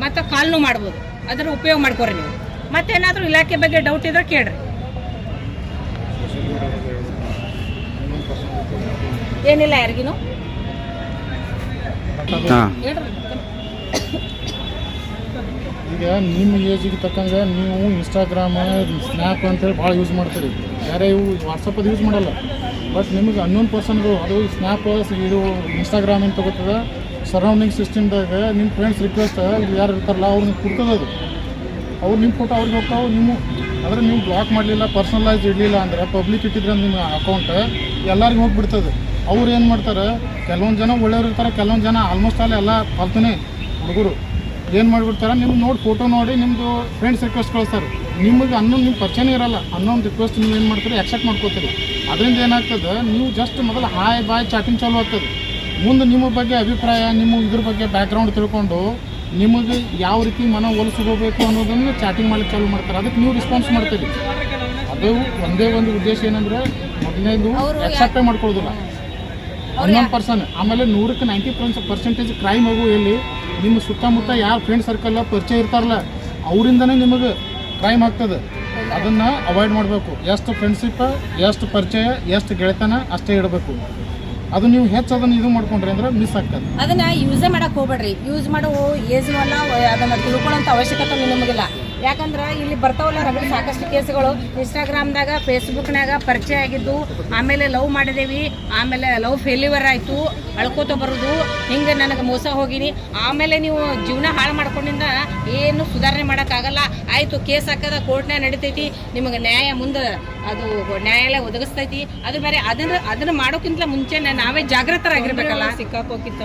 ಮತ್ತು ಕಾಲ್ನೂ ಮಾಡ್ಬೋದು. ಅದರ ಉಪಯೋಗ ಮಾಡ್ಕೊರಿ ನೀವು. ಮತ್ತೇನಾದರೂ ಇಲಾಖೆ ಬಗ್ಗೆ ಡೌಟ್ ಇದ್ರೆ ಕೇಳ್ರಿ. ಏನಿಲ್ಲ ಯಾರಿಗೂ ಈಗ ನಿಮ್ಮ ಏಜಿಗೆ ತಕ್ಕಂಗೆ ನೀವು ಇನ್ಸ್ಟಾಗ್ರಾಮ್ ಸ್ನ್ಯಾಪ್ ಅಂತೇಳಿ ಭಾಳ ಯೂಸ್ ಮಾಡ್ತೀರಿ. ಯಾರೇ ಇವು ವಾಟ್ಸಪ್ ಅದು ಯೂಸ್ ಮಾಡಲ್ಲ. ಬಟ್ ನಿಮಗೆ ಅನ್ನೋನ್ ಪರ್ಸನ್ಗಳು ಅದು ಸ್ನ್ಯಾಪ್ ಇದು ಇನ್ಸ್ಟಾಗ್ರಾಮ್ ಏನು ತಗೋತದ? ಸರೌಂಡಿಂಗ್ ಸಿಸ್ಟಮ್ದಾಗ ನಿಮ್ಮ ಫ್ರೆಂಡ್ಸ್ ರಿಕ್ವೆಸ್ಟ್ ಇಲ್ಲಿ ಯಾರು ಇರ್ತಾರಲ್ಲ ಅವ್ರು ನಿಮ್ಗೆ ಅದು. ಅವ್ರು ನಿಮ್ಮ ಫೋಟೋ ಅವ್ರಿಗೆ ಹೋಗ್ತಾವೆ, ನಿಮ್ಮ ಆದರೆ ನೀವು ಬ್ಲಾಕ್ ಮಾಡಲಿಲ್ಲ ಪರ್ಸನಲೈಸ್ ಇಡಲಿಲ್ಲ ಅಂದ್ರೆ ಪಬ್ಲಿಕ್ ಇಟ್ಟಿದ್ರೆ ನಿಮ್ಮ ಅಕೌಂಟ್ ಎಲ್ಲರಿಗೂ ಹೋಗಿಬಿಡ್ತದೆ. ಅವ್ರು ಏನು ಮಾಡ್ತಾರೆ, ಕೆಲವೊಂದು ಜನ ಒಳ್ಳೆಯವ್ರು ಇರ್ತಾರೆ, ಕೆಲವೊಂದು ಜನ ಆಲ್ಮೋಸ್ಟ್ ಆಲ್ ಎಲ್ಲ ಫಾಲ್ತುನೇ ಹುಡುಗರು. ಏನು ಮಾಡಿಬಿಡ್ತಾರೆ, ನಿಮ್ಗೆ ನೋಡಿ ಫೋಟೋ ನೋಡಿ ನಿಮ್ಮದು ಫ್ರೆಂಡ್ಸ್ ರಿಕ್ವೆಸ್ಟ್ ಕಳಿಸ್ತಾರೆ. ನಿಮಗೆ ಅನ್ನೋ ನಿಮ್ಮ ಪರಿಚಯನೇ ಇರಲ್ಲ. ಅನ್ನೊಂದು ರಿಕ್ವೆಸ್ಟ್ ನೀವು ಏನು ಮಾಡ್ತೀರಿ ಅಕ್ಸೆಪ್ಟ್ ಮಾಡ್ಕೋತೀರಿ. ಅದರಿಂದ ಏನಾಗ್ತದೆ ನೀವು ಜಸ್ಟ್ ಮೊದಲು ಹಾಯ್ ಬಾಯ್ ಚಾಟಿಂಗ್ ಚಾಲು ಆಗ್ತದೆ. ಮುಂದೆ ನಿಮ್ಮ ಬಗ್ಗೆ ಅಭಿಪ್ರಾಯ ನಿಮ್ಮ ಇದ್ರ ಬಗ್ಗೆ ಬ್ಯಾಕ್ಗ್ರೌಂಡ್ ತಿಳ್ಕೊಂಡು ನಿಮಗೆ ಯಾವ ರೀತಿ ಮನ ಒಲಿಸ್ಕೋಬೇಕು ಅನ್ನೋದನ್ನು ಚಾಟಿಂಗ್ ಮಾಡ್ಲಿಕ್ಕೆ ಚಾಲು ಮಾಡ್ತಾರೆ. ಅದಕ್ಕೆ ನೀವು ರೆಸ್ಪಾನ್ಸ್ ಮಾಡ್ತೀರಿ. ಅದು ಒಂದೇ ಒಂದು ಉದ್ದೇಶ ಏನಂದ್ರೆ ಮೊದಲನೇದು ಎಕ್ಸೆಪ್ಟೇ ಮಾಡ್ಕೊಳ್ಳೋದಿಲ್ಲ. ಹನ್ನೊಂದು ಪರ್ಸನ್ ಆಮೇಲೆ ನೂರಕ್ಕೆ ನೈಂಟಿ ಪರ್ಸೆಂಟೇಜ್ ಕ್ರೈಮ್ ಆಗು ಎಲ್ಲಿ ನಿಮ್ಮ ಸುತ್ತಮುತ್ತ ಯಾರು ಫ್ರೆಂಡ್ ಸರ್ಕಲ್ ಪರಿಚಯ ಇರ್ತಾರಲ್ಲ ಅವರಿಂದನೇ ನಿಮಗೆ ಕ್ರೈಮ್ ಆಗ್ತದೆ. ಅದನ್ನು ಅವಾಯ್ಡ್ ಮಾಡಬೇಕು. ಎಷ್ಟು ಫ್ರೆಂಡ್ಶಿಪ್ ಎಷ್ಟು ಪರಿಚಯ, ಎಷ್ಟು ಗೆಳೆತನ, ಅಷ್ಟೇ ಇಡಬೇಕು. ಅದು ನೀವು ಹೆಚ್ಚು ಅದನ್ನ ಇದು ಮಾಡ್ಕೊಂಡ್ರಿ ಅಂದ್ರೆ ಮಿಸ್ ಆಗ್ತದೆ. ಅದನ್ನ ಯೂಸೇ ಮಾಡಕ್ ಹೋಗ್ಬೇಡ್ರಿ. ಯೂಸ್ ಮಾಡೋ ಏಜ್ ಅಲ್ಲ ಅದನ್ನ ತಿಳ್ಕೊಳ್ಳೋಂಥ ಅವಶ್ಯಕತೆ ನಿಮಗಿಲ್ಲ. ಯಾಕಂದ್ರೆ ಇಲ್ಲಿ ಬರ್ತಾವಲ್ಲ ರಗಡಿ ಸಾಕಷ್ಟು ಕೇಸ್ಗಳು. ಇನ್ಸ್ಟಾಗ್ರಾಮ್ದಾಗ ಫೇಸ್ಬುಕ್ನಾಗ ಪರಿಚಯ ಆಗಿದ್ದು, ಆಮೇಲೆ ಲವ್ ಮಾಡಿದೇವಿ, ಆಮೇಲೆ ಲವ್ ಫೇಲ್ಯೂರ್ ಆಯಿತು, ಅಳ್ಕೋತ ಬರೋದು, ಹಿಂಗೆ ನನಗೆ ಮೋಸ ಹೋಗಿನಿ. ಆಮೇಲೆ ನೀವು ಜೀವನ ಹಾಳು ಮಾಡ್ಕೊಂಡಿಂದ ಏನು ಸುಧಾರಣೆ ಮಾಡೋಕ್ಕಾಗಲ್ಲ ಆಯಿತು, ಕೇಸ್ ಹಾಕದ ಕೋರ್ಟ್ನಾಗ ನಡಿತೈತಿ. ನಿಮಗೆ ನ್ಯಾಯ ಮುಂದೆ ಅದು ನ್ಯಾಯಾಲಯ ಒದಗಿಸ್ತೈತಿ. ಅದು ಬೇರೆ ಅದನ್ನ ಅದನ್ನ ಮಾಡೋಕ್ಕಿಂತ ಮುಂಚೆ ನಾವೇ ಜಾಗೃತರಾಗಿರ್ಬೇಕಲ್ಲ ಸಿಕ್ಕಾಕೋಕ್ಕಿಂತ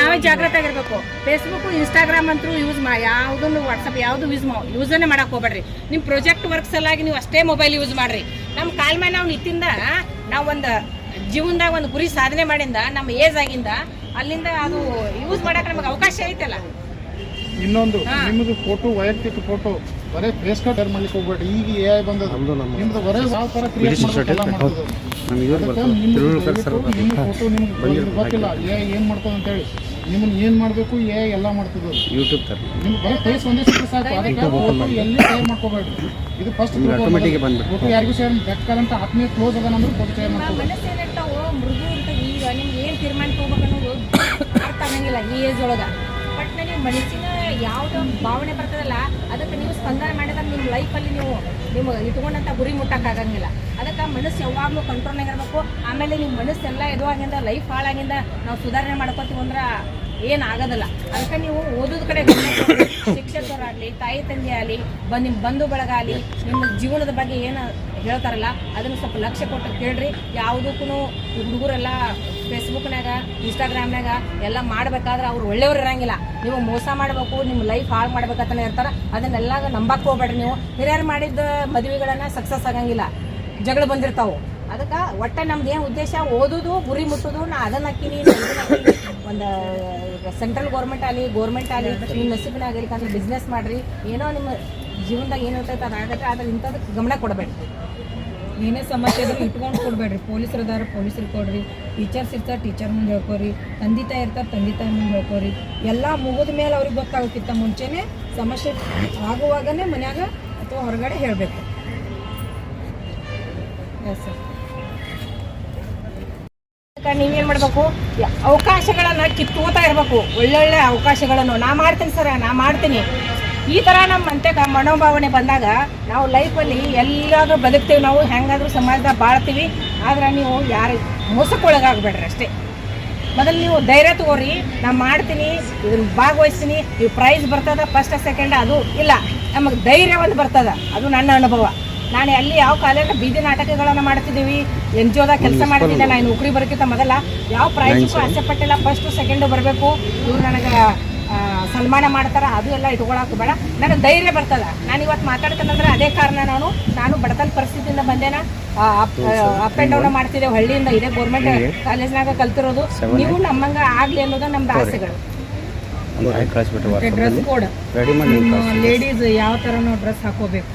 ನಾವೇ ಜಾಗೃತ ಆಗಿರ್ಬೇಕು ಫೇಸ್ಬುಕ್ ಇನ್ಸ್ಟಾಗ್ರಾಮ್ ಅಂತೂ ಯೂಸ್ ಮಾ ಯಾವುದನ್ನು ವಾಟ್ಸಪ್ ಯಾವುದು ಯೂಸ್ ಮಾ ಯೂಸನ್ನೇ ಮಾಡಕ್ ಹೋಗ್ಬೇಡ್ರಿ. ನಿಮ್ಮ ಪ್ರೊಜೆಕ್ಟ್ ವರ್ಕ್ಸ್ ಸಲಾಗಿ ನೀವು ಅಷ್ಟೇ ಮೊಬೈಲ್ ಯೂಸ್ ಮಾಡ್ರಿ. ನಮ್ಮ ಕಾಲ್ ಮೇಲೆ ನಾವು ನಿತ್ತಿಂದ ನಾವು ಒಂದು ಜೀವನದಾಗ ಒಂದು ಗುರಿ ಸಾಧನೆ ಮಾಡಿಂದ ನಮ್ಮ ಏಜ್ ಆಗಿಂದ ಅಲ್ಲಿಂದ ಅದು ಯೂಸ್ ಮಾಡಕ್ಕೆ ನಮಗೆ ಅವಕಾಶ ಐತಲ್ಲ. ಇನ್ನೊಂದು. ನಿಮ್ಮದು ಫೋಟೋ ವೈಯಕ್ತಿಕ ಫೋಟೋ ಬರೀ ಫೇಸ್ ಕಟ್ ಮಾಡ್ಲಿಕ್ಕೆ ಹೋಗ್ಬೇಡಿ ಈಗ ಎ ಐ ಬಂದದ ನಿಮ್ದು ಬರೇ ಯಾವ ಥರ ಕ್ರಿಯೇಟ್ ಫೋಟೋ ನಿಮ್ಗೆ ಗೊತ್ತಿಲ್ಲ. ಎ ಏನು ಮಾಡ್ತದೆ ಅಂತೇಳಿ. ನಿಮ್ಮನ್ನ ಏನು ಮಾಡಬೇಕು? ಎ ಎಲ್ಲ ಮಾಡ್ತದೆ. ಯೂಟ್ಯೂಬ್ ತರ. ನಿಮ್ಗೆ ಬರೀ ಫೇಸ್ ಒಂದೇ ಸಿಕ್ಕ ಸಾಕು. ಅದಕ್ಕೆ ಫೋಟೋ ಎಲ್ಲಿ ಶೇರ್ ಮಾಡ್ಕೋಬೇಡಿ ಇದು ಫಸ್ಟ್. ಫೋಟೋ ಯಾರಿಗೂ ಶೇರ್ ಬೆಕ್ಕಂತ ಆತ್ಮೀಯ ಕ್ಲೋಸ್ ಅಂದ್ರೆ ಫೋಟೋ ಶೇರ್ ಮಾಡ್ಕೋಬೇಕು ಮನಸ್ಸೇನಿರ್ತಾವೋ ಮೃದು ಇರ್ತದೆ ಈಗ ನಿಮ್ಗೆ ಏನು ತೀರ್ಮಾನ ತಗೋಬೇಕು ಅನ್ನೋದು ಅರ್ಥ ಆಗಂಗಿಲ್ಲ ಈ ಏಜ್ ಒಳಗೆ. ಬಟ್ ಮನಸ್ಸಿನ ಯಾವ್ದು ಭಾವನೆ ಬರ್ತದಲ್ಲ, ಅದಕ್ಕೆ ನೀವು ಸ್ಪಂದನೆ ಮಾಡಿದಾಗ ನಿಮ್ಮ ಲೈಫಲ್ಲಿ ನೀವು ನಿಮ್ಮ ಇಟ್ಕೊಂಡಂಥ ಗುರಿ ಮುಟ್ಟಕ್ಕಾಗಂಗಿಲ್ಲ ಅದಕ್ಕೆ ಮನಸ್ಸು ಯಾವಾಗಲೂ ಕಂಟ್ರೋಲ್ನಾಗ ಇರಬೇಕು. ಆಮೇಲೆ ನಿಮ್ಮ ಮನಸ್ಸೆಲ್ಲ ಇದು ಆಗಿಂದ ಲೈಫ್ ಹಾಳಾಗಿಂದ ನಾವು ಸುಧಾರಣೆ ಮಾಡ್ಕೋತೀವಿ ಅಂದ್ರೆ ಏನು ಆಗೋದಿಲ್ಲ. ಅದಕ್ಕೆ ನೀವು ಓದೋದು ಕಡೆ. ಶಿಕ್ಷಕರಾಗಲಿ, ತಾಯಿ ತಂದೆ ಆಗಲಿ ನಿಮ್ಮ ಬಂಧು ಬಳಗ ಆಗಲಿ, ನಿಮ್ಮ ಜೀವನದ ಬಗ್ಗೆ ಏನು ಹೇಳ್ತಾರಲ್ಲ, ಅದನ್ನು ಸ್ವಲ್ಪ ಲಕ್ಷ್ಯ ಕೊಟ್ಟು ಕೇಳ್ರಿ. ಯಾವುದಕ್ಕೂ ಹುಡುಗರೆಲ್ಲ ಫೇಸ್ಬುಕ್ನಾಗ ಇನ್ಸ್ಟಾಗ್ರಾಮ್ನಾಗ ಎಲ್ಲ ಮಾಡಬೇಕಾದ್ರೆ ಅವ್ರು ಒಳ್ಳೆಯವ್ರು ಇರೋಂಗಿಲ್ಲ. ನೀವು ಮೋಸ ಮಾಡಬೇಕು, ನಿಮ್ಮ ಲೈಫ್ ಹಾಳು ಮಾಡ್ಬೇಕಂತಾನೆ ಇರ್ತಾರೆ. ಅದನ್ನೆಲ್ಲ ನಂಬಕ್ಕೆ ಹೋಗ್ಬೇಡ್ರಿ ನೀವು. ಹಿರಿಯರು ಮಾಡಿದ ಮದುವೆಗಳನ್ನ ಸಕ್ಸಸ್ ಆಗಂಗಿಲ್ಲ. ಜಗಳ ಬಂದಿರ್ತಾವು. ಅದಕ್ಕೆ ಒಟ್ಟೆ ನಮ್ದು ಏನು ಉದ್ದೇಶ? ಓದೋದು, ಗುರಿ ಮುಟ್ಟೋದು, ನಾ ಅದನ್ನ ಹಾಕಿನಿ ಒಂದು ಸೆಂಟ್ರಲ್ ಗೌರ್ಮೆಂಟ್ ಆಗಲಿ ಗೋರ್ಮೆಂಟ್ ಆಗಲಿ ನಿಮ್ಮ ನಸೀಬಿನ ಆಗಲಿ ಬಿಸ್ನೆಸ್ ಮಾಡ್ರಿ. ಏನೋ ನಿಮ್ಮ ಜೀವನದಾಗ ಅದು ಆಗತ್ತೆ, ಆದ್ರೆ ಇಂಥದಕ್ಕೆ ಗಮನ ಕೊಡಬೇಡಿ ಏನೇ ಸಮಸ್ಯೆ ಇದ್ರೂ ಇಟ್ಕೊಂಡು ಕೊಡಬೇಡ್ರಿ. ಪೊಲೀಸರು ಅದಾರ ಪೊಲೀಸರು ಕೊಡ್ರಿ. ಟೀಚರ್ಸ್ ಇರ್ತಾರೆ ಟೀಚರ್ ಮುಂದೆ ಹೇಳ್ಕೊರಿ ತಂದೆ ತಾಯಿ ಇರ್ತಾರೆ ತಂದೆ ತಾಯಿ ಮುಂದೆ ಹೇಳ್ಕೊರಿ ಎಲ್ಲ ಮುಗಿದ ಮೇಲೆ ಅವ್ರಿಗೆ ಗೊತ್ತಾಗೋಕ್ಕಿಂತ ಮುಂಚೆನೇ ಸಮಸ್ಯೆ ಆಗುವಾಗನೇ ಮನ್ಯಾಗ ಅಥವಾ ಹೊರಗಡೆ ಹೇಳಬೇಕು. ಎಸ್ ಸರ್ ನೀವೇನು ಮಾಡಬೇಕು? ಅವಕಾಶಗಳನ್ನು ಕಿತ್ತುಕೋತಾ ಇರಬೇಕು. ಒಳ್ಳೊಳ್ಳೆ ಅವಕಾಶಗಳನ್ನು. ನಾ ಮಾಡ್ತೀನಿ ಸರ್ ನಾ ಮಾಡ್ತೀನಿ. ಈ ಥರ ನಮ್ಮ ಮಂತ್ಯಕ್ಕೆ ಮನೋಭಾವನೆ ಬಂದಾಗ ನಾವು ಲೈಫಲ್ಲಿ ಎಲ್ಲಾದ್ರೂ ಬದುಕ್ತೀವಿ ನಾವು ಹೆಂಗಾದ್ರೂ ಸಮಾಜದಾಗ ಬಾಳ್ತೀವಿ ಆದ್ರೆ ನೀವು ಯಾರು ಮೋಸಕ್ಕೊಳಗಾಗಬೇಡ್ರಿ ಅಷ್ಟೇ. ಮೊದಲು ನೀವು ಧೈರ್ಯ ತಗೋರಿ ನಾ ಮಾಡ್ತೀನಿ ಇದನ್ನ ಭಾಗವಹಿಸ್ತೀನಿ ಈ ಪ್ರೈಸ್ ಬರ್ತದ ಫಸ್ಟ್ ಸೆಕೆಂಡ್ ಅದು ಇಲ್ಲ. ನಮಗೆ ಧೈರ್ಯ ಒಂದು ಬರ್ತದ ಅದು ನನ್ನ ಅನುಭವ. ನಾನು ಅಲ್ಲಿ ಯಾವ ಕಾಲೇಜ್ ಬೀದಿ ನಾಟಕಗಳನ್ನು ಮಾಡ್ತಿದ್ದೀವಿ ಎನ್ ಜಿ ಒದಾಗ ಕೆಲಸ ಮಾಡ್ತಿದ್ದೆ ನಾನು ನೌಕರಿ ಬರೋಕ್ಕಿಂತ ಮೊದಲ. ಯಾವ ಪ್ರೈಸ್ ಆಸೆ ಪಟ್ಟಿಲ್ಲ ಫಸ್ಟು ಸೆಕೆಂಡು ಬರಬೇಕು. ಇವ್ರು ನನಗೆ ಸನ್ಮಾನ ಮಾಡ್ತಾರ ಅದು ಎಲ್ಲ ಇಟ್ಕೊಳಕ್ಕೆ ಬೇಡ. ನನಗೆ ಧೈರ್ಯ ಬರ್ತದ. ನಾನು ಇವತ್ತು ಮಾತಾಡ್ತೇನೆ ಅದೇ ಕಾರಣ ನಾನು. ನಾನು ಬಡತನ ಪರಿಸ್ಥಿತಿಯಿಂದ ಬಂದೇನ. ಅಪ್ ಆ್ಯಂಡ್ ಡೌನ್ ಮಾಡ್ತಿದ್ದೆ ಹಳ್ಳಿಯಿಂದ. ಇದೆ ಗೌರ್ಮೆಂಟ್ ಕಾಲೇಜ್ನಾಗ ಕಲ್ತಿರೋದು. ನೀವು ನಮ್ಮಂಗ ಆಗ್ಲಿ ಅನ್ನೋದು ನಮ್ದು ಆಸೆಗಳು. ಡ್ರೆಸ್ ಕೋಡ್ ಲೇಡೀಸ್ ಯಾವ ತರ ನಾವು ಡ್ರೆಸ್ ಹಾಕೋಬೇಕು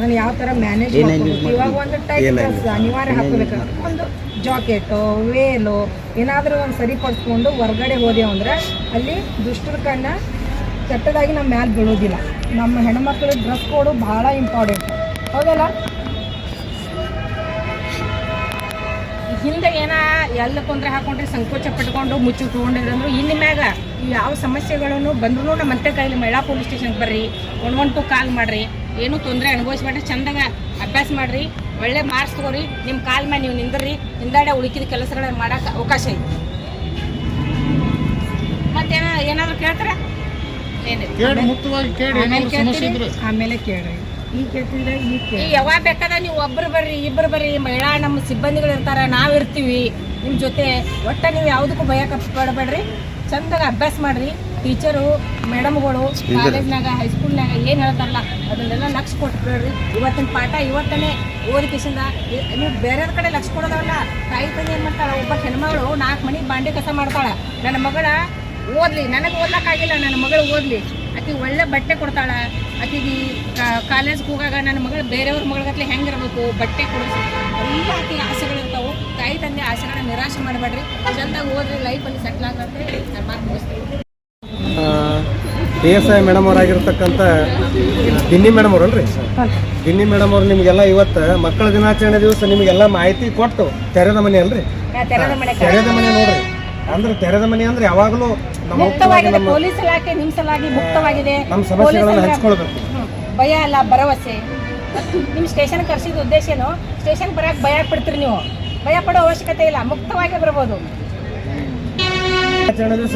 ನಾನು ಯಾವ ತರ ಮ್ಯಾನೇಜ್ ಇವಾಗ ಒಂದು ಟೈಪ್ ಡ್ರೆಸ್ ಅನಿವಾರ್ಯ ಹಾಕೋಬೇಕು ಒಂದು ಜಾಕೆಟ್ ವೇಲು ಏನಾದರೂ ಒಂದು ಸರಿಪಡಿಸ್ಕೊಂಡು ಹೊರ್ಗಡೆ ಹೋದೆವು ಅಂದ್ರೆ ಅಲ್ಲಿ ದುಷ್ಟರ ಕಣ್ಣ ಕೆಟ್ಟದಾಗಿ ನಮ್ಮ ಮ್ಯಾಲೆ ಬೀಳೋದಿಲ್ಲ. ನಮ್ಮ ಹೆಣ್ಮಕ್ಳಿಗೆ ಡ್ರೆಸ್ ಕೋಡು ಭಾಳ ಇಂಪಾರ್ಟೆಂಟ್ ಹೌದಲ್ಲ? ಹಿಂದೆ ಏನ ಎಲ್ಲ ತೊಂದರೆ ಹಾಕೊಂಡ್ರೆ ಸಂಕೋಚ ಪಟ್ಕೊಂಡು ಮುಚ್ಚಿ ತಗೊಂಡಿದ್ರು ಇನ್ನು ಮ್ಯಾಗ ಯಾವ ಸಮಸ್ಯೆಗಳನ್ನು ಬಂದ್ರು ನಮ್ಮ ಮತ್ತೆ ಕೈಲಿ ಮಹಿಳಾ ಪೊಲೀಸ್ ಸ್ಟೇಷನ್ಗೆ ಬರ್ರಿ. ಒನ್ ಒನ್ ಟು ಕಾಲ್ ಮಾಡ್ರಿ. ಏನು ತೊಂದರೆ ಅನುಭವಿಸ್ಬೇಡ್ರಿ. ಚಂದಾಗ ಅಭ್ಯಾಸ ಮಾಡ್ರಿ. ಒಳ್ಳೆ ಮಾರ್ಕ್ಸ್ ತಗೋರಿ. ನಿಮ್ಮ ಕಾಲ್ ಮೇಲೆ ನೀವು ನಿಂದ್ರಿ. ಹಿಂದಾಡೆ ಉಳಿಕಿದ ಕೆಲಸಗಳನ್ನ ಮಾಡೋಕೆ ಅವಕಾಶ ಐತಿ. ಮತ್ತೇನ ಏನಾದರೂ ಕೇಳ್ತಾರ? ಕೇಳಿ. ಮುಕ್ತವಾಗಿ ಕೇಳಿ ಏನಾದ್ರು ಸಮಸ್ಯೆ ಇದ್ರೆ. ಆಮೇಲೆ ಕೇಳ್ರಿ ಈಗ ಕೇಳ್ತಿದ್ರೆ ಈಗ ಈಗ ಯಾವಾಗ ಬೇಕಾದ ನೀವು ಒಬ್ರು ಬರ್ರಿ ಇಬ್ರು ಬರ್ರಿ ಮಹಿಳಾ ನಮ್ಮ ಸಿಬ್ಬಂದಿಗಳು ಇರ್ತಾರ ನಾವು ಇರ್ತೀವಿ. ನಿಮ್ ಜೊತೆ ಒಟ್ಟ ನೀವು ಯಾವುದಕ್ಕೂ ಭಯ ಪಡಬೇಡ್ರಿ ಚಂದಾಗ ಅಭ್ಯಾಸ ಮಾಡ್ರಿ. ಟೀಚರು ಮೇಡಮ್ಗಳು ಕಾಲೇಜ್ನಾಗ ಹೈಸ್ಕೂಲ್ನಾಗ ಏನ್ ಹೇಳ್ತಾರಲ್ಲ ಅದನ್ನೆಲ್ಲ ಲಕ್ಷ ಕೊಟ್ಬಿಡ್ರಿ. ಇವತ್ತಿನ ಪಾಠ ಇವತ್ತನೇ ಓದಿಕೆಸಿಂದ ನೀವು ಬೇರೆಯವ್ರ ಕಡೆ ಲಕ್ಷ ಕೊಡೋದಲ್ಲ ತಾಯಿ ತಂದೆ ಏನ್ ಮಾಡ್ತಾಳ ಒಬ್ಬ ಹೆಣ್ಮಗಳು ನಾಲ್ಕು ಮನಿ ಬಾಂಡೆ ಕಸ ಮಾಡ್ತಾಳ. ನನ್ನ ಮಗಳ ಓದ್ಲಿ ನನಗೆ ಓದ್ಲಾಕಾಗಿಲ್ಲ ನನ್ನ ಮಗಳು ಓದ್ಲಿ. ಆಕಿ ಒಳ್ಳೆ ಬಟ್ಟೆ ಕೊಡ್ತಾಳೆ. ಆಕಿಗೆ ಕಾಲೇಜ್ಗೆ ಹೋಗಾಗ ನನ್ನ ಮಗಳು ಬೇರೆಯವ್ರ ಮಗಳಗತ್ಲೆ ಹೆಂಗಿರ್ಬೇಕು ಬಟ್ಟೆ ಕೊಡಿಸಿ ಎಲ್ಲ ಆಕೆ ಆಸೆಗಳಿರ್ತಾವೆ ತಾಯಿ ತಂದೆ ಆಸೆಗಳನ್ನ ನಿರಾಶೆ ಮಾಡಬೇಡ್ರಿ. ಚೆಂದಾಗಿ ಓದ್ರಿ ಲೈಫಲ್ಲಿ ಸೆಟ್ಲ್ ಆಗತ್ತೆ ನನ್ನ ಮಾತು ಮುಗಿಸ್ತೀನಿ. ಡಿ ಎಸ್ ಐ ಮೇಡಮ್ ಅವರಾಗಿರ್ತಕ್ಕಂಥ ದಿನ್ನಿ ಮೇಡಮ್ ಅವ್ರಲ್ರಿ ದಿನ್ನಿ ಮೇಡಮ್ ಅವ್ರು ನಿಮಗೆಲ್ಲ ಇವತ್ತು ಮಕ್ಕಳ ದಿನಾಚರಣೆ ದಿವಸ ನಿಮಗೆಲ್ಲ ಮಾಹಿತಿ ಕೊಟ್ಟು ತೆರೆದ ಮನೆ ಅಲ್ರಿ? ತೆರೆದ ಮನೆ. ತೆರೆದ ಮನೆ ನೋಡ್ರಿ. ಅಂದ್ರೆ ತೆರೆದ ಮನೆ ಅಂದ್ರೆ ಯಾವಾಗಲೂ ಮುಕ್ತವಾಗಿದೆ ಪೊಲೀಸ್ ಇಲಾಖೆ ನಿಮ್ಮ ಸಲಾಗಿ ಮುಕ್ತವಾಗಿದೆ ಭಯ ಅಲ್ಲ ಭರವಸೆ. ನಿಮ್ಮ ಸ್ಟೇಷನ್ ಕರ್ಸಿದ ಉದ್ದೇಶ ಏನು? ಸ್ಟೇಷನ್ ಬರಕ್ಕೆ ಭಯ ಪಡ್ತೀರಿ ನೀವು. ಭಯ ಪಡೋ ಅವಶ್ಯಕತೆ ಇಲ್ಲ ಮುಕ್ತವಾಗಿ ಬರ್ಬೋದು.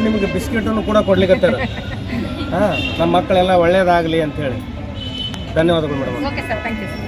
ನಿಮಗೆ ಬಿಸ್ಕೆಟನ್ನು ಕೂಡ ಕೊಡ್ಲಿಕ್ಕೆ ಹಾ ನಮ್ಮ ಮಕ್ಕಳೆಲ್ಲ ಒಳ್ಳೇದಾಗಲಿ ಅಂತ ಹೇಳಿ. ಧನ್ಯವಾದಗಳು madam. Okay sir thank you